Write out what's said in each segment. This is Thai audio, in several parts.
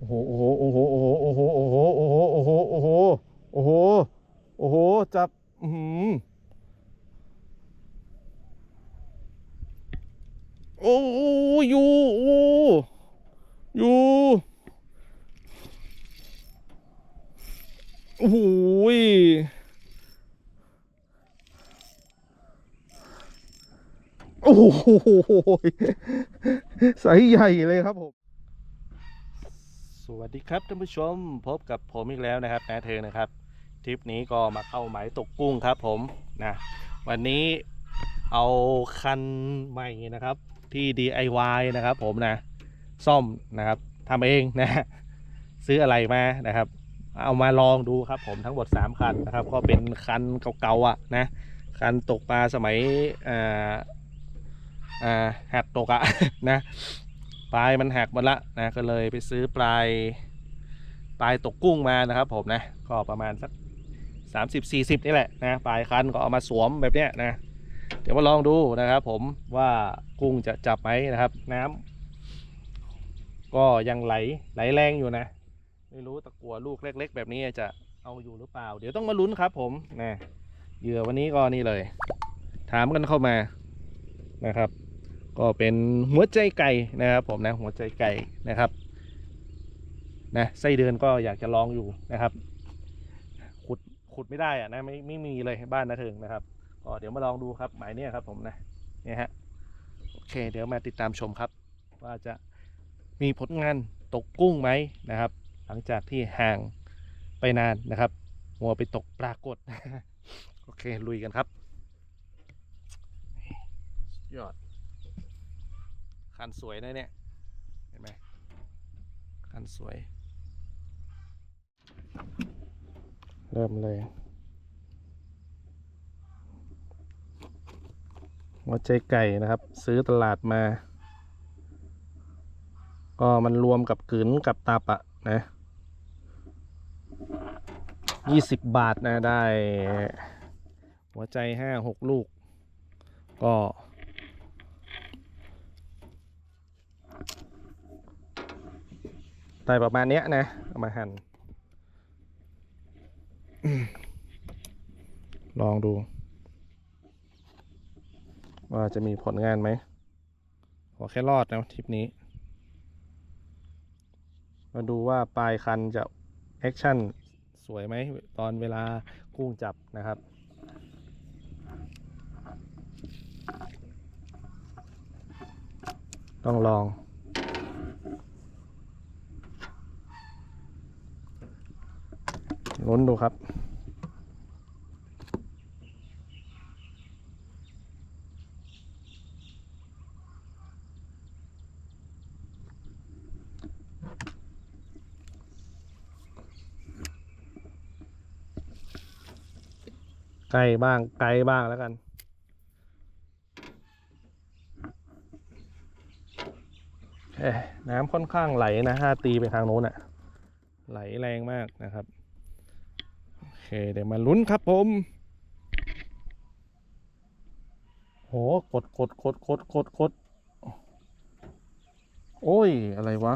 โอ้โหโอ้โหโอ้โหโอ้โหโอ้โหโอ้โหโอ้โหโอ้โหโอ้โหโอ้โหจับอือหือโอ้อยู่โอ้ยู่โอ้โหยโอ้โหไซส์ใหญ่เลยครับผม วัสดีครับท่านผู้ชมพบกับผมอีกแล้วนะครับนะเธอนะครับทริปนี้ก็มาเข้าหมายตกกุ้งครับผมนะวันนี้เอาคันใหม่นะครับที่ DIY นะครับ ผมนะซ่อมนะครับทำเองนะซื้ออะไรมานะครับ เอามาลองดูครับ ผมทั้งหมด3คันนะครับ ก็เป็นคันเก่าๆอะนะคันตกปลาสมัยอ่าอ่าหักตกอะนะ ปลายมันหักหมดละนะก็เลยไปซื้อปลายปลายตกกุ้งมานะครับ ผมนะก็ประมาณสัก30 40นี่แหละนะปลายคันก็เอามาสวมแบบเนี้ยนะเดี๋ยวมาลองดูนะครับผมว่ากุ้งจะจับไหมนะครับ น้ำก็ยังไหลไหลแรงอยู่นะ ไม่รู้ตะกัวลูกเล็ก ๆ แบบนี้จะเอาอยู่หรือเปล่า เดี๋ยวต้องมาลุ้นครับ ผมนะเหยื่อวันนี้ก็นี่เลย ถามกันเข้ามานะครับ ก็เป็นหัวใจไก่นะครับผมนะหัวใจไก่นะครับนะไส้เดือนก็อยากจะลองอยู่นะครับ ขุดขุดไม่ได้อะนะไม่ไม่มีเลยบ้านนาเถิงนะครับก็เดี๋ยวมาลองดูครับหมายเนี้ยครับผมนะเนี่ยฮะโอเค เดี๋ยวมาติดตามชมครับ ว่าจะมีผลงานตกกุ้งไหมนะครับ หลังจากที่ห่างไปนานนะครับมัวไปตกปรากฏ โอเค ลุยกันครับ ยอด คันสวยนะเนี่ย เห็นไหมคันสวย เริ่มเลย หัวใจไก่นะครับ ซื้อตลาดมา ก็มันรวมกับกืนกับตับอะนะยี่สิบบาทนะได้ หัวใจห้าหกลูก ก็ ได้ประมาณเนี้ยนะเอามาหั่นลองดู ว่าจะมีผลงานไหมขอแค่รอดนะทริปนี้ มาดูว่าปลายคันจะแอคชั่นสวยไหม ตอนเวลากุ้งจับนะครับต้องลอง ลุ้นดูครับ ใกล้บ้างไกลบ้างแล้วกันเอ๊ะน้ำค่อนข้างไหลนะถ้าตีไปทางโน้นอะไหลแรงมากนะครับ เคเดี๋ยวมาลุ้นครับผม โหกดกดกดกดกดกดโอ้ย อะไรวะ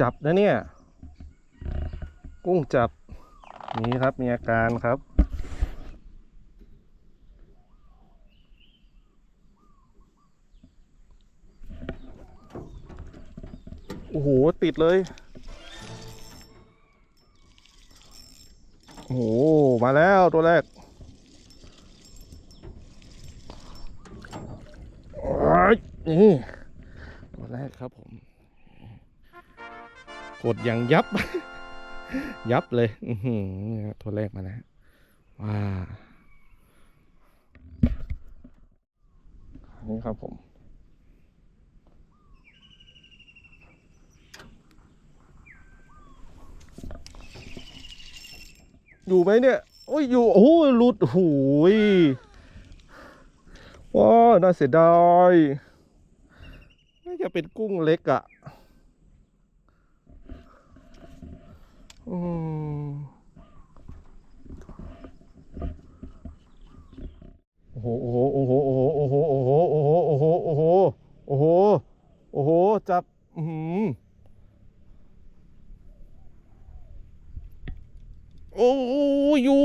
จับนะเนี่ย กุ้งจับ นี่ครับ มีอาการครับ อ้โห ติดเลย โอ้โห มาแล้วตัวแรกนี่ตัวแรกครับผม กดอย่างยับ ยับเลยตัวแรกมาแล้วว้านนี้ครับผม อยู่ไหมเนี่ย โอ้ยอยู่ โอ้หลุดโหูยว้าน่าเสียดายน่าจะเป็นกุ้งเล็กอะ่ะอืมโอ้โห โอ้โห โอ้โห โอ้โห โอ้โห โอ้โห โอ้โห โอ้โห จับ อือหือโอ้อ โอ้ยอยู่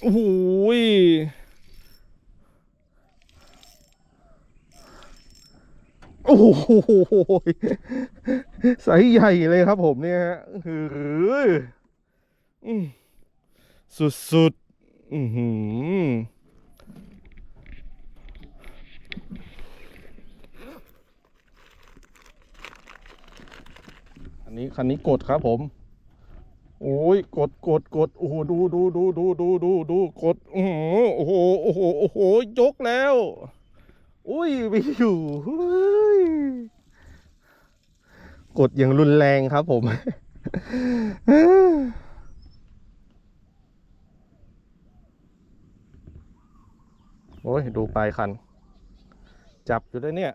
โอ้โหยโอ้โหสายใหญ่เลยครับผมเนี่ยฮะคือสุดๆ อือหือ นนี้คันนี้กดครับผมโอ้ยกดกดกดโอ้โหดูดูดูดูดูดูดูกดอือหือโอ้โหโอ้โหโอ้โหยกแล้วอุ้ยไม่อยู่เฮ้ยกดอย่างรุนแรงครับผมโอ้ยดูปลายคัน จับอยู่ด้วยเนี่ย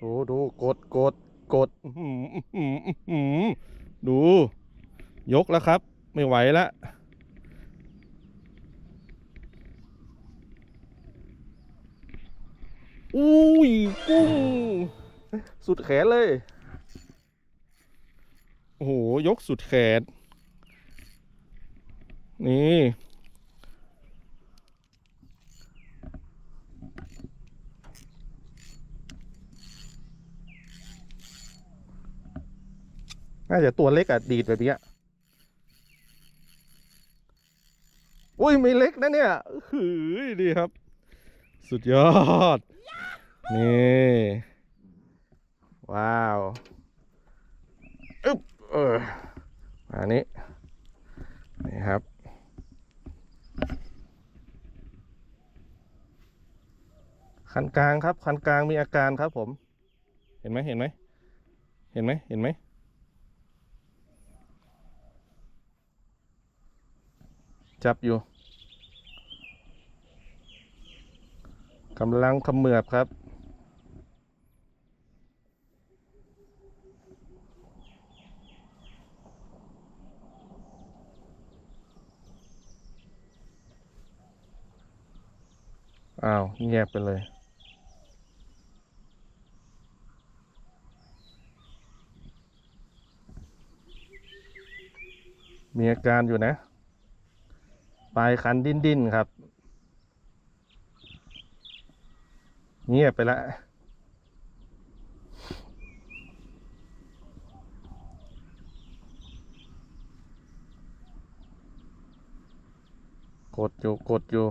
ดูดูกดกดกดอื้อหืออื้อหืออื้อหือดู ยกแล้วครับ ไม่ไหวแล้วอุ้ยกุ้ง สุดแขนเลย โอ้โห ยกสุดแขน นี่ น่าจะตัวเล็กอะดีดแบบนี้อุ้ยไม่เล็กนะเนี่ยหือดีครับ สุดยอด นี่ ว้าวอึ๊บเอออันนี้ นี่ครับ คันกลางครับ คันกลางมีอาการครับผม เห็นไหมเห็นไหม เห็นไหมเห็นไหม จับอยู่กำลังเขมือบครับ อ้าวเงียบไปเลยมีอาการอยู่นะ ปลายคันดิ้นดิ้นครับเงียบไปแล้วกดอยู่กดอยู่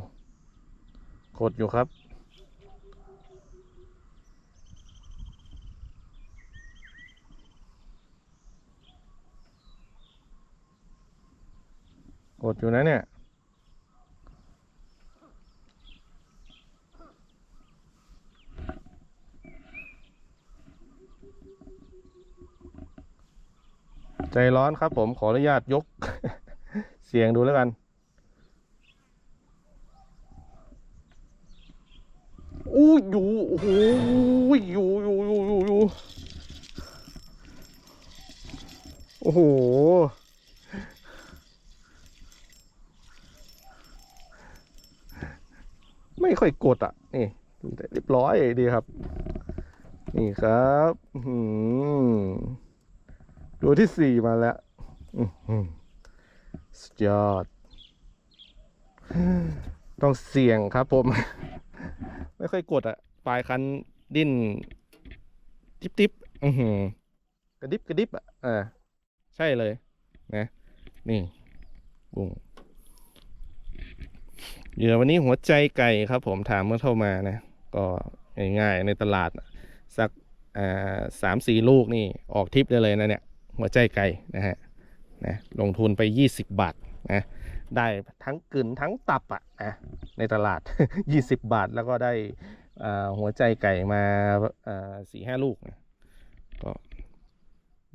กดอยู่ครับกดอยู่นะเนี่ย ใจร้อนครับผมขออนุญาตยก เสียงดูแล้วกัน อู้อยู่โอ้โหอยู่อยู่อยู่อยู่อยู่โอ้โห ไม่ค่อยกดอะ นี่เรียบร้อยดีครับ นี่ครับ อื้อหือ ตัวที่สี่มาแล้วสุดยอด ต้องเสี่ยงครับผม ไม่ค่อยกดอะปลายคันดิ้นทิบทิบอือหือกระดิบกระดิบอะอ่าใช่เลยนะ นี่ บุ้งเหยื่อวันนี้หัวใจไก่ครับ ผมถามเมื่อเข้ามานะ ก็ง่ายๆในตลาด สักอ่าสามสี่ลูกนี่ ออกทิปได้เลยนะเนี่ย หัวใจไก่นะฮะนะลงทุนไป 20 บาทนะได้ทั้งกึ่นทั้งตับอะนะในตลาด 20 บาทแล้วก็ได้หัวใจไก่มาสี่ห้าลูกนะก็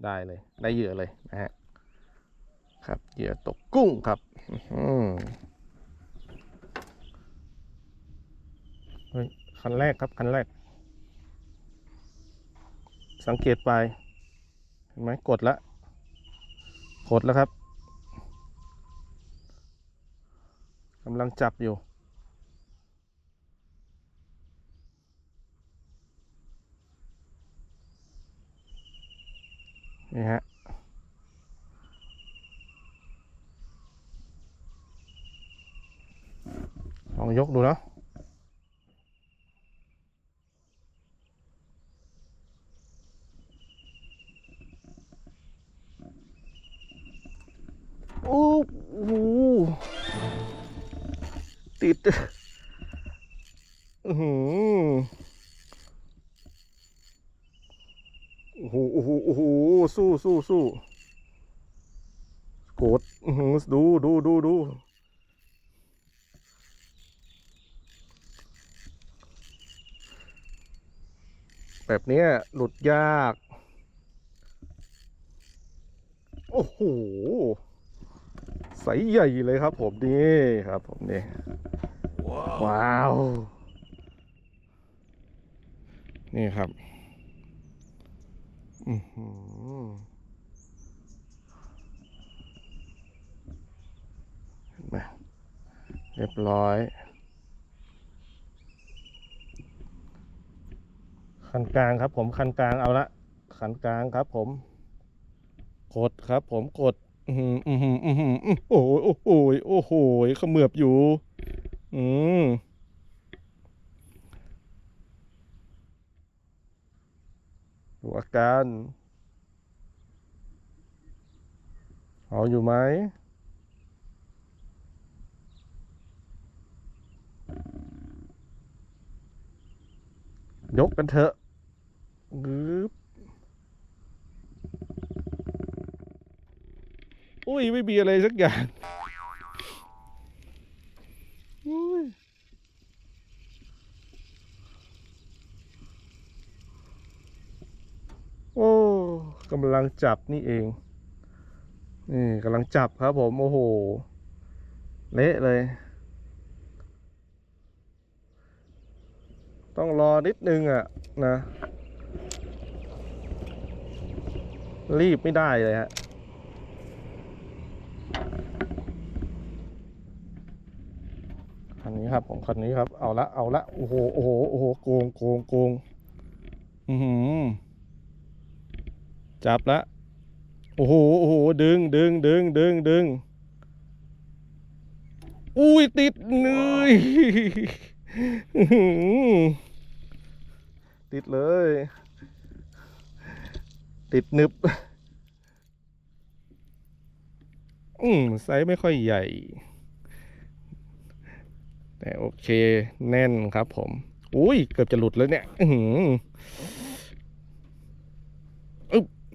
ได้เลยได้เหยื่อเลยนะฮะครับเหยื่อตกกุ้งครับอืมคันแรกครับคันแรก สังเกตไป เห็นไหมกดละกดแล้วครับกำลังจับอยู่ นี่ฮะลองยกดูเนาะ โอ้โหโอ้โหโอ้โหสู้สู้สู้กดอือหือดูดูดูดูแบบเนี้ยหลุดยาก โอ้โห ใสใหญ่เลยครับผมนี่ครับผมนี่ ว้าว นี่ครับ อือหือเห็นไหมเรียบร้อย คันกลางครับ ผมคันกลางเอาละคันกลางครับ ผม กดครับ ผมกดอืมอืมอืมอืมอืมโอ้โหโอ้โหโอ้โหเขมือบอยู่ อืม ดูอาการเอาอยู่ไหมยกกันเถอะงึบอุ้ย ไม่มีอะไรสักอย่างอุ้ยโอ้ กำลังจับนี่เอง นี่กำลังจับครับผม โอ้โห เละเลย ต้องรอนิดนึงอะนะ รีบไม่ได้เลยฮะคันนี้ครับผมคันนี้ครับ เอาละ เอาละ โอ้โห โอ้โห โอ้โห โกง โกง โกง อือหือ จับละโอ้โหโอ้โหดึงดึงดึงดึงดึงอุ้ยติดเนยอื้อหือติดเลย ติดหนึบอืมไซส์ไม่ค่อยใหญ่ แต่โอเคแน่นครับผม อุ้ย เกือบจะหลุดแล้วเนี่ย อื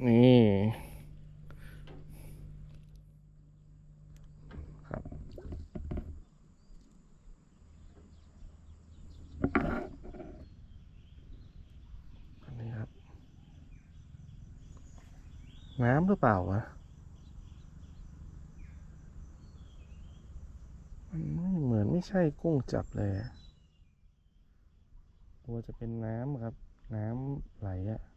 นี่ครับ อันนี้ครับ น้ำหรือเปล่าวะมันไม่เหมือนไม่ใช่กุ้งจับเลยอะกลัวจะเป็นน้ำครับ น้ำไหลอะอื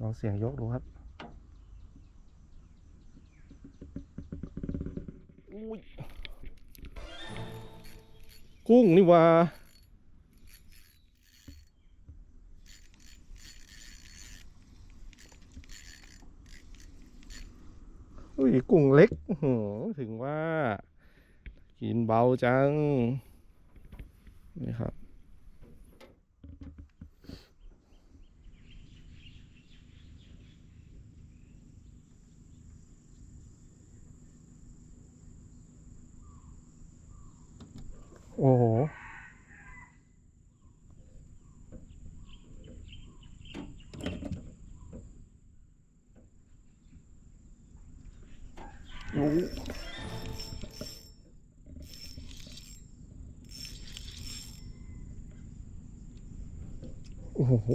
ลองเสียงยกดูครับอุ้ยกุ้งนี่หว่า อุ้ยกุ้งเล็กอื้อหือถึงว่า กินเบาจัง นี่ครับ โอ้โห โอ้โห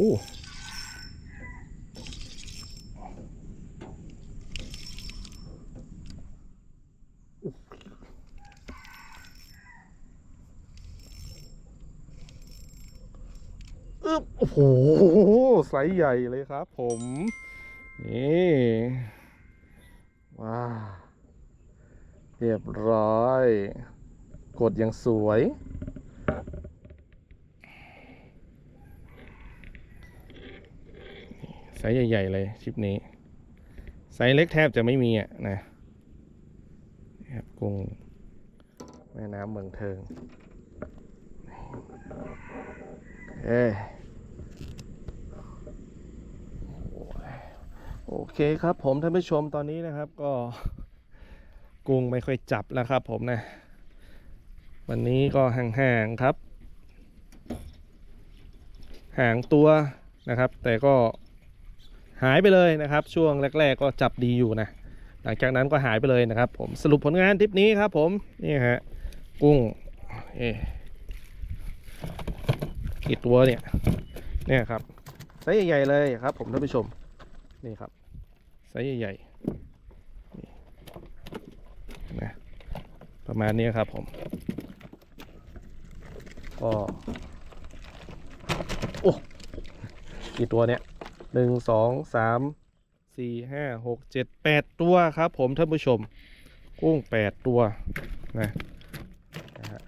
อ้โหอึ๊บโอ้โหไซส์ใหญ่เลยครับ ผม นี่ว้าเรียบร้อย กดอย่างสวย ไซส์ใหญ่ ๆ เลยคลิปนี้ ไซส์เล็กแทบจะไม่มีอะนะนี่ครับกุ้งแม่น้ำเมืองเทิงเอ้ โอเคครับผมท่านผู้ชมตอนนี้นะครับก็กุ้งไม่ค่อยจับแล้วครับผมนะ วันนี้ก็ห่างๆครับ ห่างตัวนะครับ แต่ก็หายไปเลยนะครับ ช่วงแรก ๆ ก็จับดีอยู่นะ หลังจากนั้นก็หายไปเลยนะครับ ผมสรุปผลงานทริปนี้ครับผมนี่ฮะกุ้งเอ๊ะกี่ตัวเนี่ยเนี่ยครับไซส์ใหญ่ๆเลยครับ ผมท่านผู้ชม นี่ครับไซส์ใหญ่ๆนี่นะประมาณนี้ครับผม ก็โอ้กี่ตัวเนี่ยหนึ่งสองสามสี่ห้าหกเจ็ดแปดตัวครับผมท่านผู้ชม กุ้งแปดตัวนะนะฮะ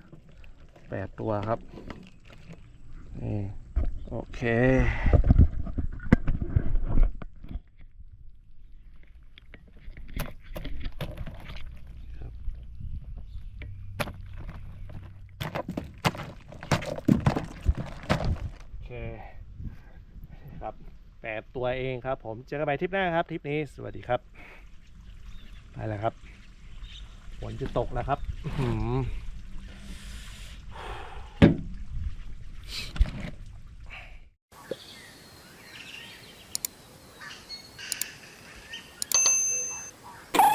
แปดตัวครับนี่โอเค โอเคครับ แปดตัวเองครับ ผมเจอกันใหม่ทริปหน้าครับทริปนี้สวัสดีครับ ไปแล้วครับฝนจะตกแล้วครับอื